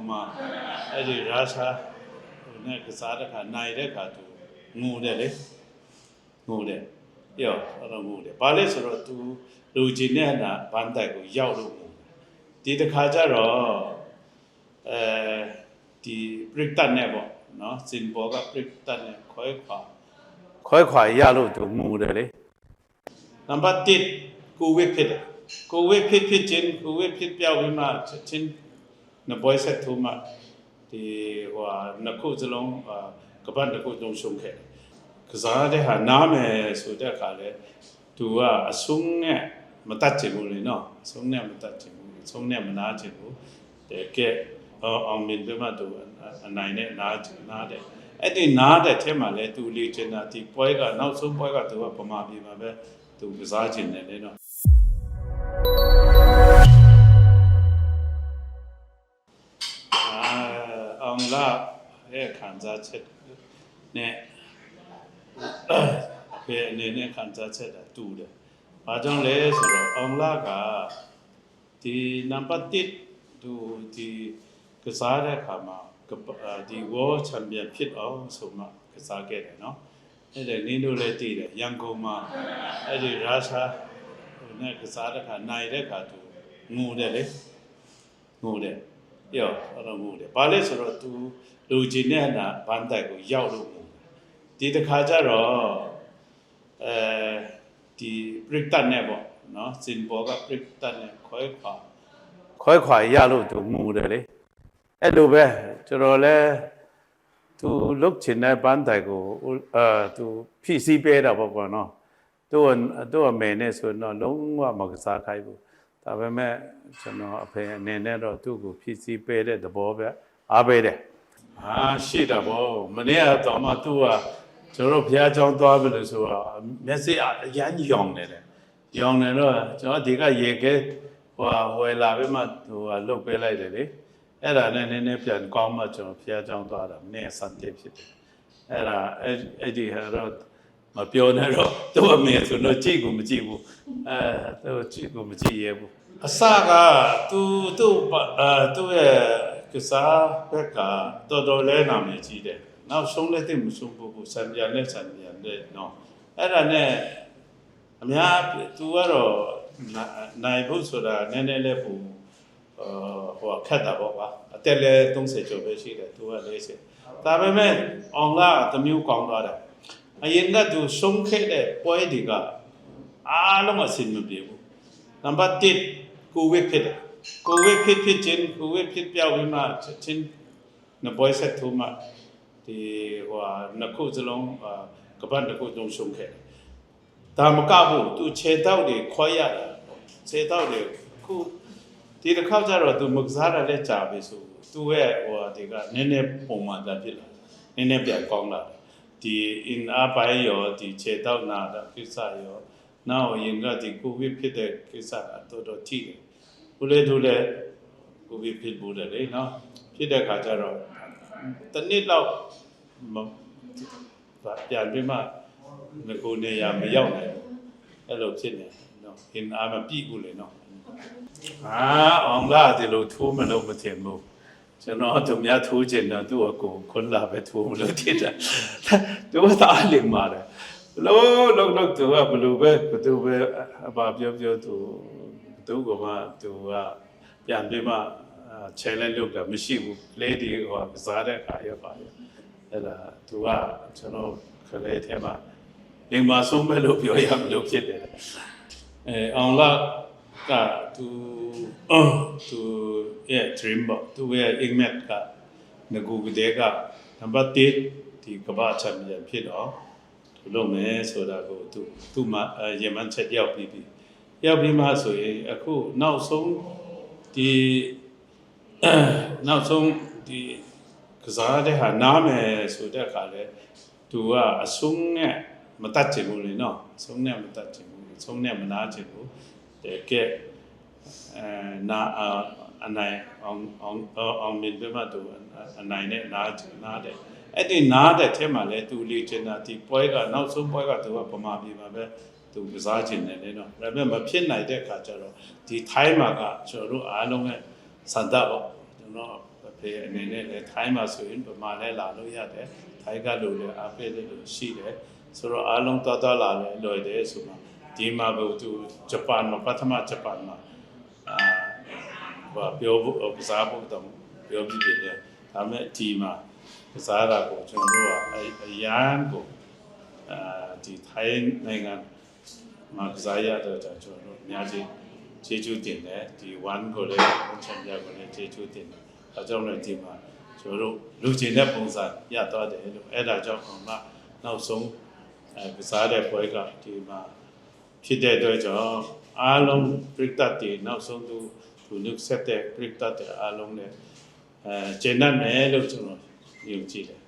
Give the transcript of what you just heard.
ကုန်မှာအဲ့ဒီရာရှာဟိုနဲ့ကစားတဲ့ခါနိုင်တဲ့ခါသူငိုတယ်လေငိုတယ်ပြောအဲ့တော့ငိုတယ်ဘာလဲဆိုတော့ तू လူချင်းနဲ့နာဘန်တိုက်ကိုရောက်လို့ငိုတယ်ဒီတစ်ခါကျတော့အဲဒီပရိသတ်နဲ့ပေါ့နော်စင်ဘောကပရိသတ်နဲ့ခွဲခွာခွဲခွာရလို့သူငိုတယ်လေနံပါတ်1ကိုဝိဖြစ်တယ်ကိုဝိဖြစ်ဖြစ်ချင်းကိုဝိဖြစ်ပြောက်ပြီးမှချက်ချင်း နဘွိုးဆက်ထူမှဒီဟိုဟာနှစ်ခုစလုံးအာကပတ်တစ်ခုလုံးရှုံးခဲ့တယ်ကစားတဲ့ဟာနားမယ်ဆိုတဲ့အခါလဲသူကအဆုံးနဲ့မတတ်ချင်ဘူးလေနော်အဆုံးနဲ့မတတ်ချင်ဘူးအဆုံးနဲ့မနာချင်ဘူးတဲ့ကဲအော်အောင်မြင်ပြီးမှသူအနိုင်နဲ့နားချင်နားတယ်အဲ့ဒီနားတဲ့ထဲမှာလဲသူလေ့ချင်တာဒီပွဲကနောက်ဆုံးပွဲကသူကပမာပြည်မှာပဲသူကစားခြင်းနဲ့လေနော် လာရဲ့ခံစားချက်နဲ့ဘယ်အနေနဲ့ခံစားချက်တာတူတယ်။ဘာကြောင့်လဲဆိုတော့အောင်လာကဒီနံပါတ်1သူဒီကစားတဲ့အခါမှာကပအာဒီ World Champion ဖြစ်အောင်ဆိုမှကစားခဲ့တယ်နော်။အဲ့ဒါနင်းတို့လည်းတည်တယ်ရန်ကုန်မှာအဲ့ဒီရာရှာဟိုနဲ့ကစားတဲ့အခါနိုင်တဲ့အခါသူငိုတယ်လေငိုတယ် ပြောအဲ့တော့ငိုတယ်ဘာလဲဆိုတော့ तू လူချင်းနဲ့နာဘန်တိုက်ကိုရောက်လို့ငိုတယ်ဒီတစ်ခါကျတော့အဲဒီပရိသတ်နဲ့ပေါ့နော်စင်ဘောကပရိသတ်နဲ့ခွဲခွာခွဲခွာရလို့သူငိုတယ်လေအဲ့လိုပဲကျွန်တော်လည်းသူလုတ်ချင်တဲ့ပန်းတိုင်ကိုအာသူဖြည့်ဆည်းပေးတာပေါ့ကွာနော်သူကသူ့အမေနဲ့ဆိုတော့လုံးဝမကစားခိုင်းဘူး ဒါပေမဲ့ကျွန်တော်အဖေအနေနဲ့တော့သူ့ကိုဖြည့်ဆည်းပေးတဲ့သဘောပဲအားပေးတယ်ဟာရှိတာပေါ့မနေ့ကတော့မှသူကကျွန်တော်တို့ဘုရားကျောင်းသွားပြီလို့ဆိုတော့မျက်စိအရမ်းယောင်နေတယ်ယောင်နေတော့ကျွန်တော်ဒီကရေခဲဟိုဝယ်လာပြီးမှဟိုလုတ်ပေးလိုက်တယ်လေအဲ့ဒါနဲ့နည်းနည်းပြန်ကောင်းမှကျွန်တော်ဖျားကြောင်းသွားတာမနေ့စံတေးဖြစ်တယ်အဲ့ဒါအဲ့အဲ့ဒီဟာတော့မပြောနဲ့တော့သူ့အမေဆိုတော့ကြည့်ကိုမကြည့်ဘူးအဲသူကြည့်ကိုမကြည့်ရဘူး အစကသူသူ့အဲသူ့ရဲ့ကစားဘက်ကတော်တော်လဲနာမည်ကြီးတယ်နောက်ဆုံးလက်သိမဆုံးဘူးစံပြန်နဲ့စံပြန်နဲ့နော်အဲ့ဒါနဲ့အများသူကတော့နိုင်ဖို့ဆိုတာနည်းနည်းလေးပူဟိုခက်တာပေါ့ကွာအသက်လည်း30ကျော်ပဲရှိတယ်သူက40ဒါပေမဲ့အောင်လာတမျိုးကောင်းသွားတယ်အရင်ကသူဆုံးခဲ့တဲ့ပွဲတွေကအားလုံးအဆင်မပြေဘူးနံပါတ်1 ကိုဝစ်ဖြစ်တယ်ကိုဝစ်ဖြစ်ဖြစ်ချင်းကိုဝစ်ဖြစ်ပြောက်ပြီးမှချင်းနပွဲဆက်ထူမှဒီဟိုနှစ်ခုစလုံးကပတ်တစ်ခုလုံးဆုံးခဲ့တယ်ဒါမကဘူးသူခြေတောက်တွေခွဲရတယ်ခြေတောက်တွေခုဒီတစ်ခါကျတော့သူမကစားရတဲ့ကြာပြီဆိုသူရဲ့ဟိုဟာဒီကနည်းနည်းပုံမှန်သာဖြစ်လာနည်းနည်းပြန်ကောင်းလာဒီ in အပိုင်းရောဒီခြေတောက်နာတာကိစ္စရော နောက်ရင်ကဒီကိုဗစ်ဖြစ်တဲ့ကိစ္စအတော်တော်ထိတယ်ဘုလေတို့လည်းကိုဗစ်ဖြစ်ဘူးတယ်လေနော်ဖြစ်တဲ့ခါကျတော့တနည်းလောက်မပြန်ပြီးမှငကိုနေရမရောက်နိုင်ဘူးအဲ့လိုဖြစ်နေနော် in အမပြည့်ဘူးလေနော်အာအောင်လာဒီလိုထိုးမလို့မထင်ဘူးကျွန်တော်တို့များထိုးချင်တော့သူ့အကိုခွန်းလာပဲထိုးမလို့ထင်တယ်သူကသာလင်မာတယ်ဘ လို့လုံးလုံးသူကဘလို့ပဲသူပဲအပါပြောပြောသူသူကမှသူကပြန်ပြီးမှ challenge လုပ်တာမရှိဘူးလေဒီဟိုကစားတဲ့အခါရပါရအဲ့ဒါသူကကျွန်တော်ခလေးထဲမှာလင်မာဆုံးပဲလို့ပြောရမလို့ဖြစ်တယ်အဲအောင်လာကသူသူရဲ့ dream ပေါ့သူရဲ့ impact ကငကူကတဲ့ကနံပါတ်1ဒီကမ္ဘာချန်ပီယံဖြစ်တော့သူ လုပ်မယ်ဆိုတာကိုသူသူမှရမန်ချက်ရောက်ပြီးပြီရောက်ပြီးမှဆိုရင်အခုနောက်ဆုံးဒီနောက်ဆုံးဒီကစားတဲ့ဟာနားမယ်ဆိုတဲ့အခါလဲသူကအဆုံးနဲ့မတတ်ချင်ဘူးလေနော်အဆုံးနဲ့မတတ်ချင်ဘူးအဆုံးနဲ့မနာချင်ဘူးတဲ့ကဲအဲနာအနိုင်အောင်အောင်အောင်မြင်ပြမတူအနိုင်နဲ့နာနာတဲ့ အဲ့ဒီနာတဲ့ထဲမှာလဲသူလေ့ကျင်တာဒီပွဲကနောက်ဆုံးပွဲကသူကပမာပြည်မှာပဲသူကစားခြင်းတယ်လေနော်ဒါပေမဲ့မဖြစ်နိုင်တဲ့အခါကျတော့ဒီ time မှာကကျွန်တော်တို့အားလုံးရဲ့စံတပေါ့ကျွန်တော်ဘဖေအနေနဲ့လည်းထိုင်းမှာဆိုရင်ဗမာလည်းလာလို့ရတယ်ထိုင်းကလူလည်းအားပေးတယ်လို့ရှိတယ်ဆိုတော့အားလုံးတော်တော်လာလည်းလွယ်တယ်ဆိုမှဒီမှာဘုသူဂျပန်မှာပထမဂျပန်မှာအာဘာပြောဖို့ကစားဖို့တော့ပြောပြီးပြီလေဒါပေမဲ့ဒီမှာ ကစားတာကိုကျွန်တော်တို့ကအအရန်ကိုအာဒီထိုင်းနိုင်ငံမှာကစားရတော့ကျွန်တော်တို့အများကြီးကျေးဇူးတင်တယ်ဒီ1ကိုလည်းဝန်ချမ်းပြကိုလည်းကျေးဇူးတင်တယ်အဲကြောင့်လည်းဒီမှာကျွန်တော်တို့လူချင်းတဲ့ပုံစံရသွားတယ်လို့အဲ့ဒါကြောင့်မှနောက်ဆုံးအဲကစားတဲ့ပွဲကဒီမှာဖြစ်တဲ့အတွက်ကြောင့်အားလုံးပြိတ္တတွေနောက်ဆုံးသူသူလုဆက်တဲ့ပြိတ္တတွေအားလုံးလည်းအဲကျင့်တတ်မယ်လို့ကျွန်တော် ယုံကြည်တယ်